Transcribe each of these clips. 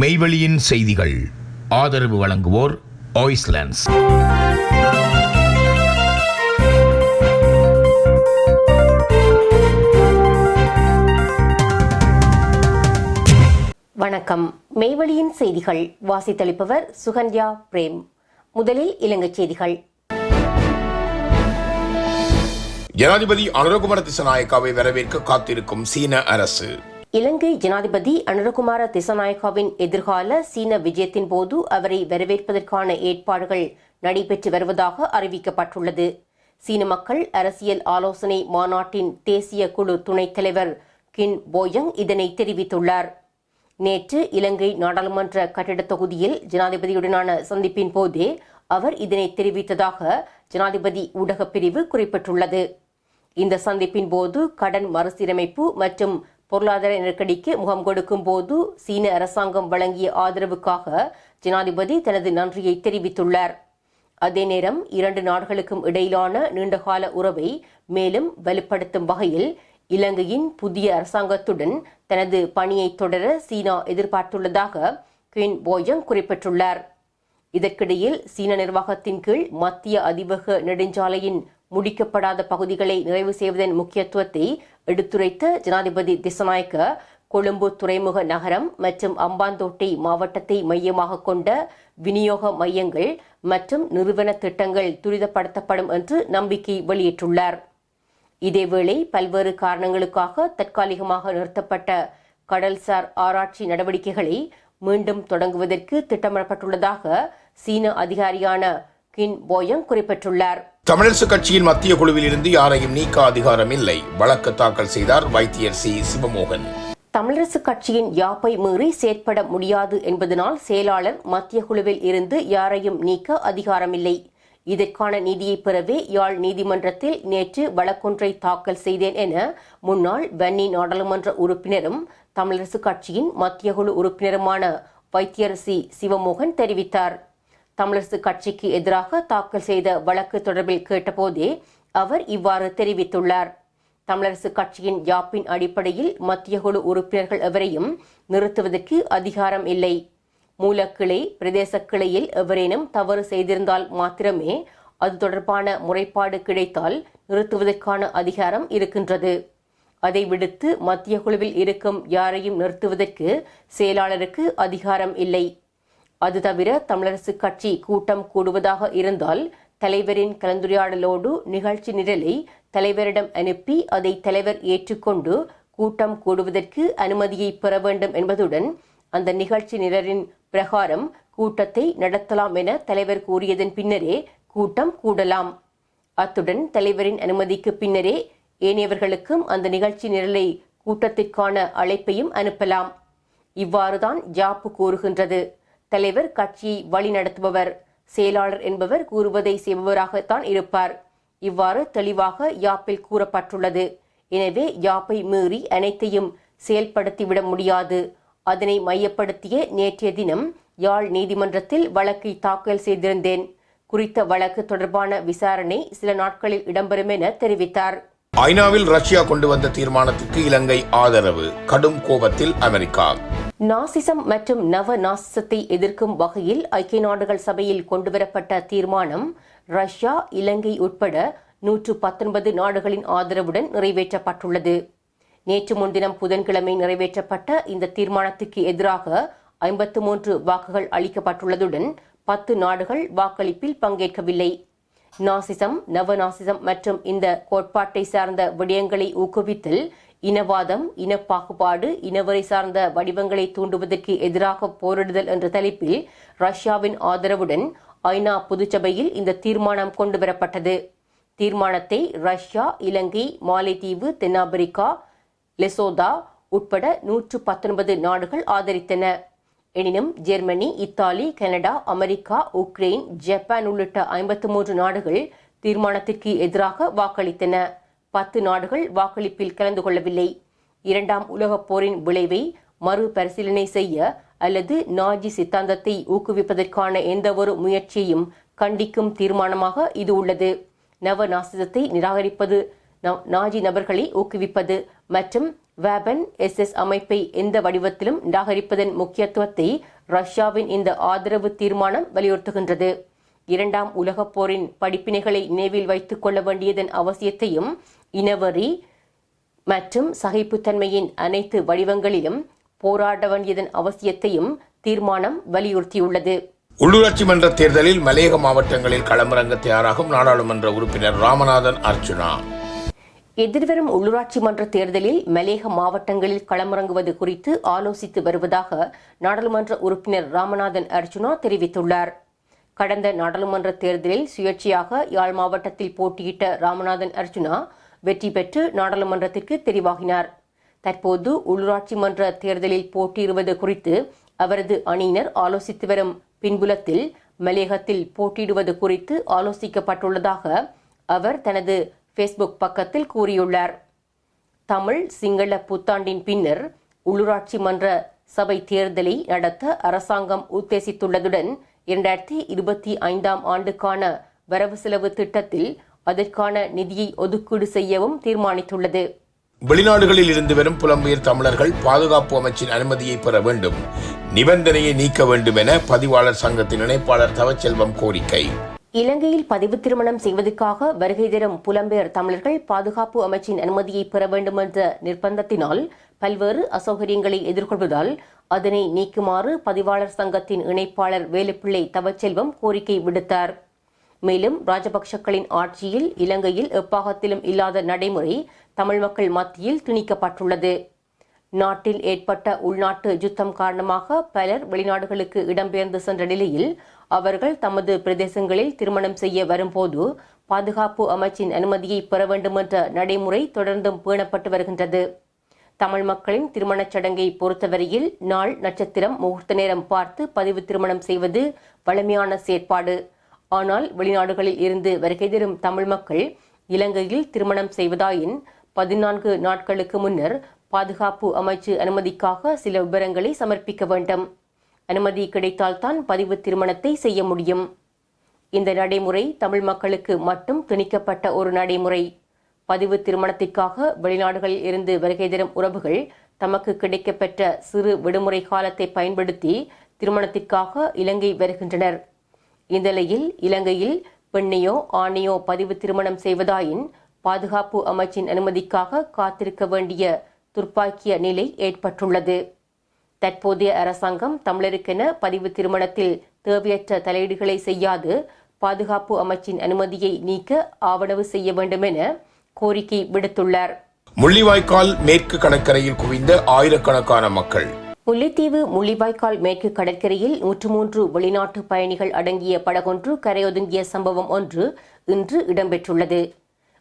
மெய்வெளியின் செய்திகள். ஆதரவு வழங்குவோர் ஆய்ஸ்லாண்ட்ஸ் வணக்கம். மெய்வழியின் செய்திகள். வாசித்தளிப்பவர் சுகன்யா பிரேம். முதலில் இலங்கை செய்திகள். ஜனாதிபதி அனுரகுமார திசநாயக்காவை வரவேற்க காத்திருக்கும் சீன அரசு. இலங்கை ஜனாதிபதி அனுரகுமார திசநாயகாவின் எதிர்கால சீன விஜயத்தின் போது அவரை வரவேற்பதற்கான ஏற்பாடுகள் நடைபெற்று வருவதாக அறிவிக்கப்பட்டுள்ளது. சீன மக்கள் அரசியல் ஆலோசனை மாநாட்டின் தேசிய குழு துணைத் தலைவர் கின் போயங் இதனை தெரிவித்துள்ளார். நேற்று இலங்கை நாடாளுமன்ற கட்டிடத் தொகுதியில் ஜனாதிபதியுடனான சந்திப்பின் போதே அவர் இதனை தெரிவித்ததாக ஜனாதிபதி ஊடகப் பிரிவு குறிப்பிட்டுள்ளது. இந்த சந்திப்பின் போது கடன் மறுசீரமைப்பு மற்றும் பொருளாதார நெருக்கடிக்கு முகம் கொடுக்கும் போது சீன அரசாங்கம் வழங்கிய ஆதரவுக்காக ஜனாதிபதி தனது நன்றியை தெரிவித்துள்ளார். அதே நேரம் இரண்டு நாடுகளுக்கும் இடையிலான நீண்டகால உறவை மேலும் வலுப்படுத்தும் வகையில் இலங்கையின் புதிய அரசாங்கத்துடன் தனது பணியை தொடர சீனா எதிர்பார்த்துள்ளதாக குயின் போயங் குறிப்பிட்டுள்ளார். இதற்கிடையில் சீன நிர்வாகத்தின் கீழ் மத்திய அதிவக நெடுஞ்சாலையின் முடிக்கப்படாத பகுதிகளை நிறைவு செய்வதன் முக்கியத்துவத்தை எடுத்துரைத்த ஜனாதிபதி திசநாயக்க கொழும்பு துறைமுக நகரம் மற்றும் அம்பாந்தோட்டை மாவட்டத்தை மையமாக கொண்ட விநியோக மையங்கள் மற்றும் நிறுவன திட்டங்கள் துரிதப்படுத்தப்படும் என்று நம்பிக்கை வெளியிட்டுள்ளார். இதேவேளை பல்வேறு காரணங்களுக்காக தற்காலிகமாக நிறுத்தப்பட்ட கடல்சார் ஆராய்ச்சி நடவடிக்கைகளை மீண்டும் தொடங்குவதற்கு திட்டமிடப்பட்டுள்ளதாக சீன அதிகாரியான கின் போயங் குறிப்பிட்டுள்ளார். தமிழரசு கட்சியின் மத்திய குழுவில் இருந்து யாரையும் நீக்க அதிகாரம் இல்லை. வழக்கு தாக்கல் செய்தார் வைத்தியர் சி. சிவமோகன். தமிழரசு கட்சியின் யாப்பை மீறி செயற்பட முடியாது என்பதனால் செயலாளர் மத்திய குழுவில் இருந்து யாரையும் நீக்க அதிகாரமில்லை இதற்கான நிதியை பெறவே யாழ் நீதிமன்றத்தில் நேற்று வழக்கொன்றை தாக்கல் செய்தேன் என முன்னாள் வன்னி நாடாளுமன்ற உறுப்பினரும் தமிழரசு கட்சியின் மத்திய குழு உறுப்பினருமான வைத்தியரசி சிவமோகன் தெரிவித்தார். தமிழரசு கட்சிக்கு எதிராக தாக்கல் செய்த வழக்கு தொடர்பில் கேட்டபோதே அவர் இவ்வாறு தெரிவித்துள்ளார். தமிழரசு கட்சியின் யாப்பின் அடிப்படையில் மத்திய குழு உறுப்பினர்கள் எவரையும் நிறுத்துவதற்கு அதிகாரம் இல்லை. மூலக்கிளை பிரதேச கிளையில் எவரேனும் தவறு செய்திருந்தால் மாத்திரமே அது தொடர்பான முறைப்பாடு கிடைத்தால் நிறுத்துவதற்கான அதிகாரம் இருக்கின்றது. அதை விடுத்து மத்திய குழுவில் இருக்கும் யாரையும் நிறுத்துவதற்கு செயலாளருக்கு அதிகாரம் இல்லை. அது தவிர தமிழரசு கட்சி கூட்டம் கூடுவதாக இருந்தால் தலைவரின் கலந்துரையாடலோடு நிகழ்ச்சி நிரலை தலைவரிடம் அனுப்பி அதை தலைவர் ஏற்றுக்கொண்டு கூட்டம் கூடுவதற்கு அனுமதியை பெற வேண்டும் என்பதுடன் அந்த நிகழ்ச்சி நிரலின் பிரகாரம் கூட்டத்தை நடத்தலாம் என தலைவர் கூறியதன் பின்னரே கூட்டம் கூடலாம். அத்துடன் தலைவரின் அனுமதிக்கு பின்னரே ஏனையவர்களுக்கும் அந்த நிகழ்ச்சி நிரலை கூட்டத்திற்கான அழைப்பையும் அனுப்பலாம். இவ்வாறுதான் ஜாப்பு கூறுகின்றது. தலைவர் கட்சியை வழிநடத்துபவர் செயலாளர் என்பவர் கூறுவதை செய்பவராகத்தான் இருப்பார். இவ்வாறு தெளிவாக யாப்பில் கூறப்பட்டுள்ளது. எனவே யாப்பை மீறி அனைத்தையும் செயல்படுத்திவிட முடியாது. அதனை மையப்படுத்திய நேற்றைய தினம் யாழ் நீதிமன்றத்தில் வழக்கை தாக்கல் செய்திருந்தேன். குறித்த வழக்கு தொடர்பான விசாரணை சில நாட்களில் இடம்பெறும் என தெரிவித்தார். ஐநாவில் ரஷ்யா கொண்டு வந்த தீர்மானத்திற்கு இலங்கை ஆதரவு கடும் கோபத்தில் அமெரிக்கா. நாசிசம் மற்றும் நவ நாசிசத்தை எதிர்க்கும் வகையில் ஐக்கிய நாடுகள் சபையில் கொண்டுவரப்பட்ட தீர்மானம் ரஷ்யா இலங்கை உட்பட நூற்று பத்தொன்பது நாடுகளின் ஆதரவுடன் நிறைவேற்றப்பட்டுள்ளது. நேற்று முன்தினம் புதன்கிழமை நிறைவேற்றப்பட்ட இந்த தீர்மானத்துக்கு எதிராக ஐம்பத்து மூன்று வாக்குகள் அளிக்கப்பட்டுள்ளதுடன் பத்து நாடுகள் வாக்களிப்பில் பங்கேற்கவில்லை. நாசிசம் நவநாசிசம் மற்றும் இந்த கோட்பாட்டை சார்ந்த விடயங்களை ஊக்குவித்தல் இனவாதம் இனப்பாகுபாடு இனவரை சார்ந்த வடிவங்களை தூண்டுவதற்கு எதிராக போரிடுதல் என்ற தலைப்பில் ரஷ்யாவின் ஆதரவுடன் ஐநா பொதுச்சபையில் இந்த தீர்மானம் கொண்டுவரப்பட்டது. தீர்மானத்தை ரஷ்யா இலங்கை மாலைத்தீவு தென்னாப்பிரிக்கா லெசோதா உட்பட நூற்று பத்தொன்பது நாடுகள் ஆதரித்தன. எனினும் Germany Italy Canada America Ukraine Japan உள்ளிட்ட ஐம்பத்து மூன்று நாடுகள் தீர்மானத்திற்கு எதிராக வாக்களித்தன. பத்து நாடுகள் வாக்களிப்பில் கலந்து கொள்ளவில்லை. இரண்டாம் உலகப் போரின் விளைவை மறுபரிசீலனை செய்ய அல்லது நாஜி சித்தாந்தத்தை ஊக்குவிப்பதற்கான எந்தவொரு முயற்சியையும் கண்டிக்கும் தீர்மானமாக இது உள்ளது. நவ நாசிசத்தை நிராகரிப்பது நாஜி நபர்களை ஊக்குவிப்பது மற்றும் வேபன் எஸ்எஸ் அமைப்பை எந்த வடிவத்திலும் நிராகரிப்பதன் முக்கியத்துவத்தை ரஷ்யாவின் இந்த ஆதரவு தீர்மானம் வலியுறுத்துகின்றது. இரண்டாம் உலகப் போரின் படிப்பினைகளை நினைவில் வைத்துக் கொள்ள வேண்டியதன் அவசியத்தையும் இனவரி மற்றும் சகிப்புத்தன்மையின் அனைத்து வடிவங்களிலும் போராட வேண்டியதன் அவசியத்தையும் தீர்மானம் வலியுறுத்தியுள்ளது. உள்ளூராட்சி மன்ற தேர்தலில் மலையக மாவட்டங்களில் களமிறங்க தயாராகும் நாடாளுமன்ற உறுப்பினர் ராமநாதன் அர்ச்சுனா எதிர்வரும் உள்ளூராட்சி மன்ற தேர்தலில் மலேக மாவட்டங்களில் களமிறங்குவது குறித்து ஆலோசித்து வருவதாக நாடாளுமன்ற உறுப்பினர் ராமநாதன் அர்ஜுனா தெரிவித்துள்ளார். கடந்த நாடாளுமன்ற தேர்தலில் சுயேட்சையாக யாழ் மாவட்டத்தில் போட்டியிட்ட ராமநாதன் அர்ஜுனா வெற்றி பெற்று நாடாளுமன்றத்திற்கு தெரிவாகினார். தற்போது உள்ளூராட்சி மன்ற தேர்தலில் போட்டியிடுவது குறித்து அவரது அணியினர் ஆலோசித்து வரும் பின்புலத்தில் மலேகத்தில் போட்டியிடுவது குறித்து ஆலோசிக்கப்பட்டுள்ளதாக அவர் தனது ஃபேஸ்புக் பக்கத்தில் கூறியுள்ளார். தமிழ் சிங்கள புத்தாண்டின் பின்னர் உள்ளூராட்சி மன்ற சபை தேர்தலை நடத்த அரசாங்கம் உத்தேசித்துள்ளதுடன் இரண்டாயிரத்தி இருபத்தி ஐந்தாம் ஆண்டுக்கான வரவு செலவு திட்டத்தில் அதற்கான நிதியை ஒதுக்கீடு செய்யவும் தீர்மானித்துள்ளது. வெளிநாடுகளில் இருந்து வரும் புலம்பெயர் தமிழர்கள் பாதுகாப்பு அமைச்சின் அனுமதியை பெற வேண்டும். நிபந்தனையை நீக்க வேண்டும் என பதிவாளர் சங்கத்தின் இணைப்பாளர் தவச்செல்வம் கோரிக்கை. இலங்கையில் பதிவு திருமணம் செய்வதற்காக வருகை தரும் புலம்பெயர் தமிழர்கள் பாதுகாப்பு அமைச்சின் அனுமதியை பெற வேண்டும் என்ற நிர்பந்தத்தினால் பல்வேறு அசௌகரியங்களை எதிர்கொள்வதால் அதனை நீக்குமாறு பதிவாளர் சங்கத்தின் இணைப்பாளர் வேலுப்பிள்ளை தவச்செல்வம் கோரிக்கை விடுத்தார். மேலும் ராஜபக்சக்களின் ஆட்சியில் இலங்கையில் எப்பாகத்திலும் இல்லாத நடைமுறை தமிழ் மக்கள் மத்தியில் திணிக்கப்பட்டுள்ளது. நாட்டில் ஏற்பட்ட உள்நாட்டு யுத்தம் காரணமாக பலர் வெளிநாடுகளுக்கு இடம்பெயர்ந்து சென்ற நிலையில் அவர்கள் தமது பிரதேசங்களில் திருமணம் செய்ய வரும்போது பாதுகாப்பு அமைச்சின் அனுமதியை பெற வேண்டும் என்ற நடைமுறை தொடர்ந்தும் பேணப்பட்டு வருகின்றது. தமிழ் மக்களின் திருமணச் சடங்கை பொறுத்தவரையில் நாள் நட்சத்திரம் முகூர்த்த நேரம் பார்த்து பதிவு திருமணம் செய்வது வழமையான செயற்பாடு. ஆனால் வெளிநாடுகளில் இருந்து வருகை தரும் தமிழ் மக்கள் இலங்கையில் திருமணம் செய்வதாயின் பதினான்கு நாட்களுக்கு முன்னர் பாதுகாப்பு அமைச்சு அனுமதிக்காக சில விவரங்களை சமர்ப்பிக்க வேண்டும். அனுமதி கிடைத்தால்தான் பதிவு திருமணத்தை செய்ய முடியும். இந்த நடைமுறை தமிழ் மக்களுக்கு மட்டும் திணிக்கப்பட்ட ஒரு நடைமுறை. பதிவு திருமணத்திற்காக வெளிநாடுகளில் இருந்து வருகை தரும் உறவுகள் தமக்கு கிடைக்கப்பெற்ற சிறு விடுமுறை காலத்தை பயன்படுத்தி திருமணத்திற்காக இலங்கை வருகின்றனர். இந்த நிலையில் இலங்கையில் பெண்ணையோ ஆணையோ பதிவு திருமணம் செய்வதாயின் பாதுகாப்பு அமைச்சின் அனுமதிக்காக காத்திருக்க வேண்டிய துர்ப்பாக்கிய நிலை ஏற்பட்டுள்ளது. தற்போதைய அரசாங்கம் தமிழருக்கென பதிவு திருமணத்தில் தேவையற்ற தலையீடுகளை செய்யாது. பாதுகாப்பு அமைச்சின் அனுமதியை நீக்க ஆவணவு செய்ய வேண்டும் என கோரிக்கை விடுத்துள்ளார். முள்ளிவாய்க்கால் மேற்கு கடற்கரையில் குவிந்த ஆயிரக்கணக்கான மக்கள். முல்லைத்தீவு முள்ளிவாய்க்கால் மேற்கு கடற்கரையில் நூற்று மூன்று வெளிநாட்டு பயணிகள் அடங்கிய படகொன்று கரையொதுங்கிய சம்பவம் ஒன்று இன்று இடம்பெற்றுள்ளது.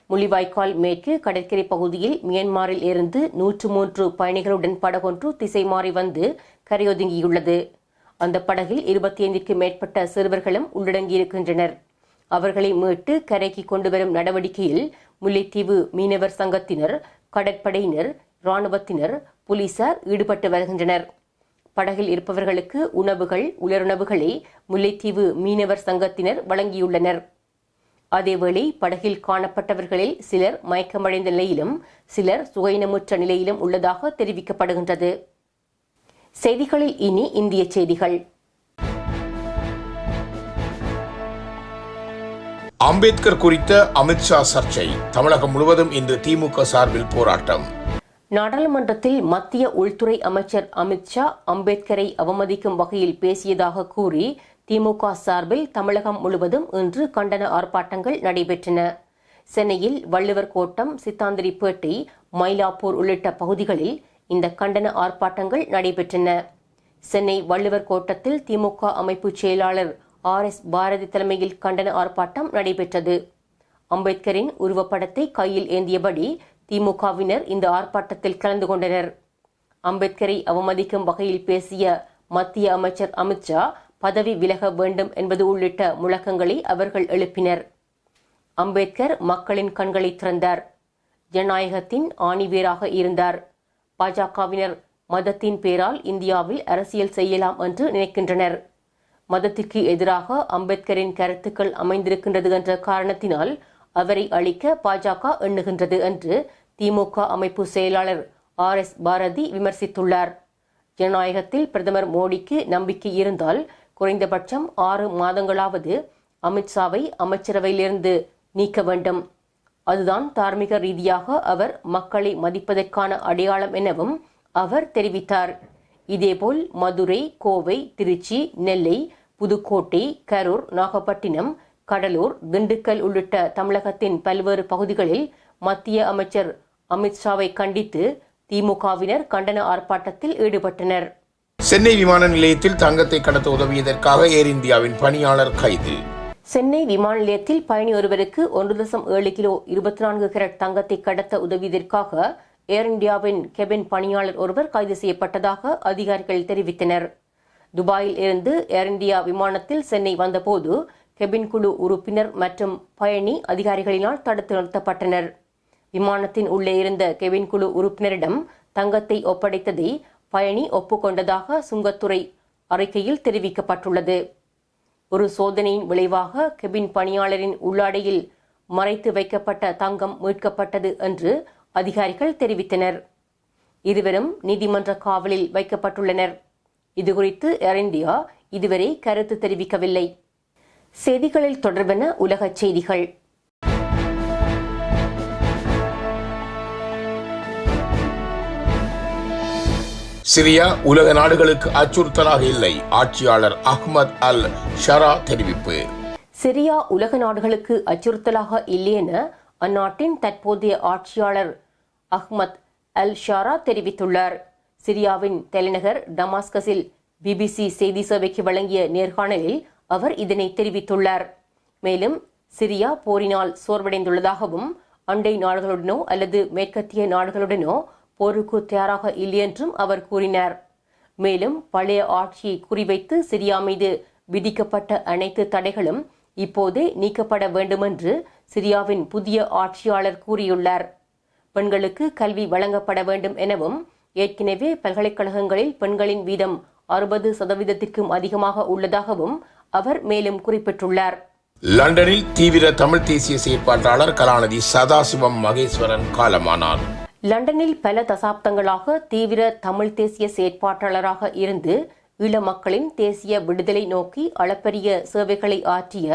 முள்ளிவாய்க்கால் மேற்கு கடற்கரை பகுதியில் மியான்மரில் இருந்து நூற்று மூன்று பயணிகளுடன் படகொன்று திசை மாறி வந்து கரையொதுங்கியுள்ளது. அந்த படகில் இருபத்தி ஐந்திற்கு மேற்பட்ட சிறுவர்களும் உள்ளடங்கியிருக்கின்றனர். அவர்களை மீட்டு கரைக்கு கொண்டு வரும் நடவடிக்கையில் முல்லைத்தீவு மீனவர் சங்கத்தினர் கடற்படையினர் இராணுவத்தினர் போலீசார் ஈடுபட்டு வருகின்றனர். படகில் இருப்பவர்களுக்கு உணவுகள் உலருணவுகளை முல்லைத்தீவு மீனவர் சங்கத்தினர் வழங்கியுள்ளனர். அதேவேளை படகில் காணப்பட்டவர்களில் சிலர் மயக்கமடைந்த நிலையிலும் சிலர் சுகையினமுற்ற நிலையிலும் உள்ளதாக தெரிவிக்கப்படுகின்றது. செய்திகளில் இனி இந்திய செய்திகள். அம்பேத்கர் குறித்த அமித்ஷா சர்ச்சை. தமிழகம் முழுவதும் இன்று திமுக சார்பில் போராட்டம். நாடாளுமன்றத்தில் மத்திய உள்துறை அமைச்சர் அமித்ஷா அம்பேத்கரை அவமதிக்கும் வகையில் பேசியதாக கூறி திமுக சார்பில் தமிழகம் முழுவதும் இன்று கண்டன ஆர்ப்பாட்டங்கள் நடைபெற்றன. சென்னையில் வள்ளுவர் கோட்டம் சித்தாந்திரிப்பேட்டை மயிலாப்பூர் உள்ளிட்ட பகுதிகளில் இந்த கண்டன ஆர்ப்பாட்டங்கள் நடைபெற்றன. சென்னை வள்ளுவர் கோட்டத்தில் திமுக அமைப்பு செயலாளர் ஆர் எஸ் பாரதி தலைமையில் கண்டன ஆர்ப்பாட்டம் நடைபெற்றது. அம்பேத்கரின் உருவப்படத்தை கையில் ஏந்தியபடி திமுகவினர் இந்த ஆர்ப்பாட்டத்தில் கலந்து கொண்டனர். அம்பேத்கரை அவமதிக்கும் வகையில் பேசிய மத்திய அமைச்சர் அமித்ஷா பதவி விலக வேண்டும் என்பது உள்ளிட்ட முழக்கங்களை அவர்கள் எழுப்பினர். அம்பேத்கர் மக்களின் கண்களை திறந்தார். ஜனநாயகத்தின் ஆணிவேராக இருந்தார். பாஜகவினர் மதத்தின் பேரால் இந்தியாவில் அரசியல் செய்யலாம் என்று நினைக்கின்றனர். மதத்திற்கு எதிராக அம்பேத்கரின் கருத்துக்கள் அமைந்திருக்கின்றது என்ற காரணத்தினால் அவரை அழிக்க பாஜக எண்ணுகின்றது என்று திமுக அமைப்பு செயலாளர் ஆர் எஸ் பாரதி விமர்சித்துள்ளார். ஜனநாயகத்தில் பிரதமர் மோடிக்கு நம்பிக்கை இருந்தால் குறைந்தபட்சம் ஆறு மாதங்களாவது அமித்ஷாவை அமைச்சரவையிலிருந்து நீக்க வேண்டும். அதுதான் தார்மீக ரீதியாக அவர் மக்களை மதிப்பதற்கான அடையாளம் எனவும் அவர் தெரிவித்தார். இதேபோல் மதுரை கோவை திருச்சி நெல்லை புதுக்கோட்டை கரூர் நாகப்பட்டினம் கடலூர் திண்டுக்கல் உள்ளிட்ட தமிழகத்தின் பல்வேறு பகுதிகளில் மத்திய அமைச்சர் அமித்ஷாவை கண்டித்து திமுகவினர் கண்டன ஆர்ப்பாட்டத்தில் ஈடுபட்டனர். சென்னை விமான நிலையத்தில் தங்கத்தை கடத்த உதவியதற்காக ஏர் இந்தியாவின் பணியாளர் கைது. சென்னை விமான நிலையத்தில் பயணி ஒருவருக்கு ஒன்று தசம் ஏழு கிலோ இருபத்தி நான்கு கிரட் தங்கத்தை கடத்த உதவியதற்காக ஏர் இந்தியாவின் கெபின் பணியாளர் ஒருவர் கைது செய்யப்பட்டதாக அதிகாரிகள் தெரிவித்தனர். துபாயில் இருந்து ஏர் இந்தியா விமானத்தில் சென்னை வந்தபோது கெபின் குழு உறுப்பினர் மற்றும் பயணி அதிகாரிகளினால் தடுத்து நிறுத்தப்பட்டனர். விமானத்தின் உள்ளே இருந்த கெபின் குழு உறுப்பினரிடம் தங்கத்தை ஒப்படைத்ததை பயணி ஒப்புக்கொண்டதாக சுங்கத்துறை அறிக்கையில் தெரிவிக்கப்பட்டுள்ளது. ஒரு சோதனையின் விளைவாக கெபின் பணியாளரின் உள்ளாடையில் மறைத்து வைக்கப்பட்ட தங்கம் மீட்கப்பட்டது என்று அதிகாரிகள் தெரிவித்தனர். இருவரும் நீதிமன்ற காவலில் வைக்கப்பட்டுள்ளனர். இதுகுறித்து ஏர் இந்தியா இதுவரை கருத்து தெரிவிக்கவில்லை. செய்திகளில் தொடர்பென உலகச் செய்திகள். சிரியா உலக நாடுகளுக்கு அச்சுறுத்தலாக இல்லை ஆட்சியாளர் அஹ்மத் அல் ஷரா தெரிவிப்பு. சிரியா உலக நாடுகளுக்கு அச்சுறுத்தலாக இல்லை என அந்நாட்டின் தற்போதைய ஆட்சியாளர் அஹ்மத் அல் ஷாரா தெரிவித்துள்ளார். சிரியாவின் தலைநகர் டமாஸ்கஸில் பிபிசி செய்தி சேவைக்கு வழங்கிய நேர்காணலில் அவர் இதனை தெரிவித்துள்ளார். மேலும் சிரியா போரினால் சோர்வடைந்துள்ளதாகவும் அண்டை நாடுகளுடனோ அல்லது மேற்கத்திய நாடுகளுடனோ போருக்கு தயாராக இல்லை என்றும் அவர் கூறினார். மேலும் பழைய ஆட்சியை குறிவைத்து சிரியா மீது விதிக்கப்பட்ட அனைத்து தடைகளும் இப்போதே நீக்கப்பட வேண்டுமென்று சிரியாவின் புதிய ஆட்சியாளர் கூறியுள்ளார். பெண்களுக்கு கல்வி வழங்கப்பட வேண்டும் எனவும் ஏற்கனவே பல்கலைக்கழகங்களில் பெண்களின் வீதம் அறுபது சதவீதத்திற்கும் அதிகமாக உள்ளதாகவும் அவர் மேலும் குறிப்பிட்டுள்ளார். லண்டனில் தீவிர தமிழ் தேசிய செயற்பாட்டாளர் கலாநிதி சதாசிவம் மகேஸ்வரன் காலமானார். லண்டனில் பல தசாப்தங்களாக தீவிர தமிழ் தேசிய செயற்பாட்டாளராக இருந்து ஈழ மக்களின் தேசிய விடுதலை நோக்கி அளப்பரிய சேவைகளை ஆற்றிய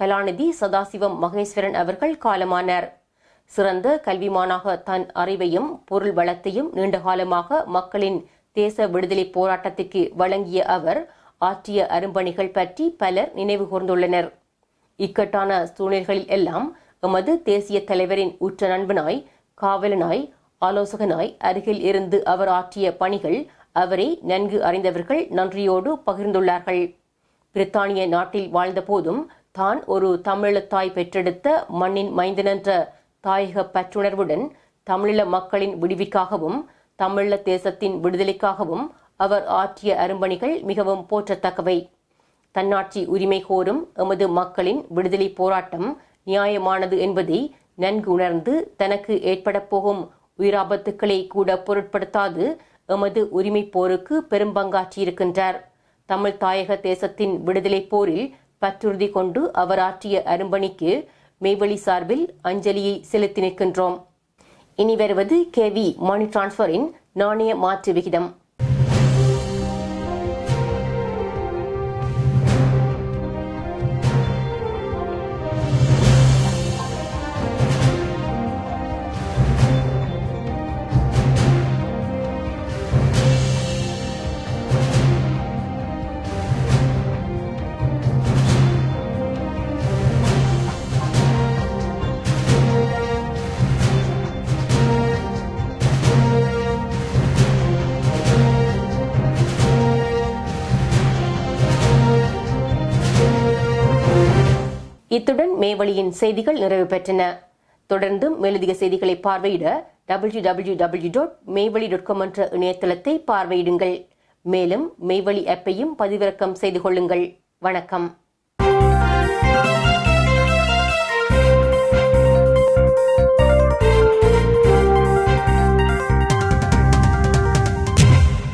கலாநிதி சதாசிவம் மகேஸ்வரன் அவர்கள் காலமானார். சிறந்த கல்விமானாக தன் அறிவையும் பொருள் வளத்தையும் நீண்டகாலமாக மக்களின் தேச விடுதலை போராட்டத்திற்கு வழங்கிய அவர் ஆற்றிய அரும்பணிகள் பற்றி பலர் நினைவு கூர்ந்துள்ளனர். இக்கட்டான சூழ்நிலைகளில் எல்லாம் எமது தேசிய தலைவரின் உற்ற நண்பனாய் காவலனாய் ஆலோசகனாய் அருகில் இருந்து அவர் ஆற்றிய பணிகள் அவரை நன்கு அறிந்தவர்கள் நன்றியோடு பகிர்ந்துள்ளார்கள். பிரித்தானிய நாட்டில் வாழ்ந்தபோதும் தான் ஒரு தமிழத்தாய் பெற்றெடுத்த மண்ணின் மைந்தனென்ற தாயக பற்றுணர்வுடன் தமிழீழ மக்களின் விடுவிக்காகவும் தமிழ தேசத்தின் விடுதலைக்காகவும் அவர் ஆற்றிய அரும்பணிகள் மிகவும் போற்றத்தக்கவை. தன்னாட்சி உரிமை கோரும் எமது மக்களின் விடுதலை போராட்டம் நியாயமானது என்பதை நன்கு உணர்ந்து தனக்கு ஏற்பட போகும் உயிராபத்துக்களை கூட பொருட்படுத்தாது எமது உரிமை போருக்கு பெரும்பங்காற்றியிருக்கின்றார் தமிழ் தாயக தேசத்தின் விடுதலை போரில் பற்றுறுதி கொண்டு அவர் ஆற்றிய அரும்பணிக்கு மெய்வழி சார்பில் அஞ்சலியை செலுத்தி நிற்கின்றோம். இனி வருவது கேவி மணி டிரான்ஸ்ஃபரின் நாணய மாற்று விகிதம். இத்துடன் மேவழியின் செய்திகள் நிறைவு பெற்றன. தொடர்ந்தும் மேலதிக செய்திகளை பார்வையிட W W W dot மேவழி dot com என்ற இணையதளத்தை பார்வையிடுங்கள். மேலும் மேவழி ஆப்பையும் பதிவிறக்கம் செய்து கொள்ளுங்கள். வணக்கம்.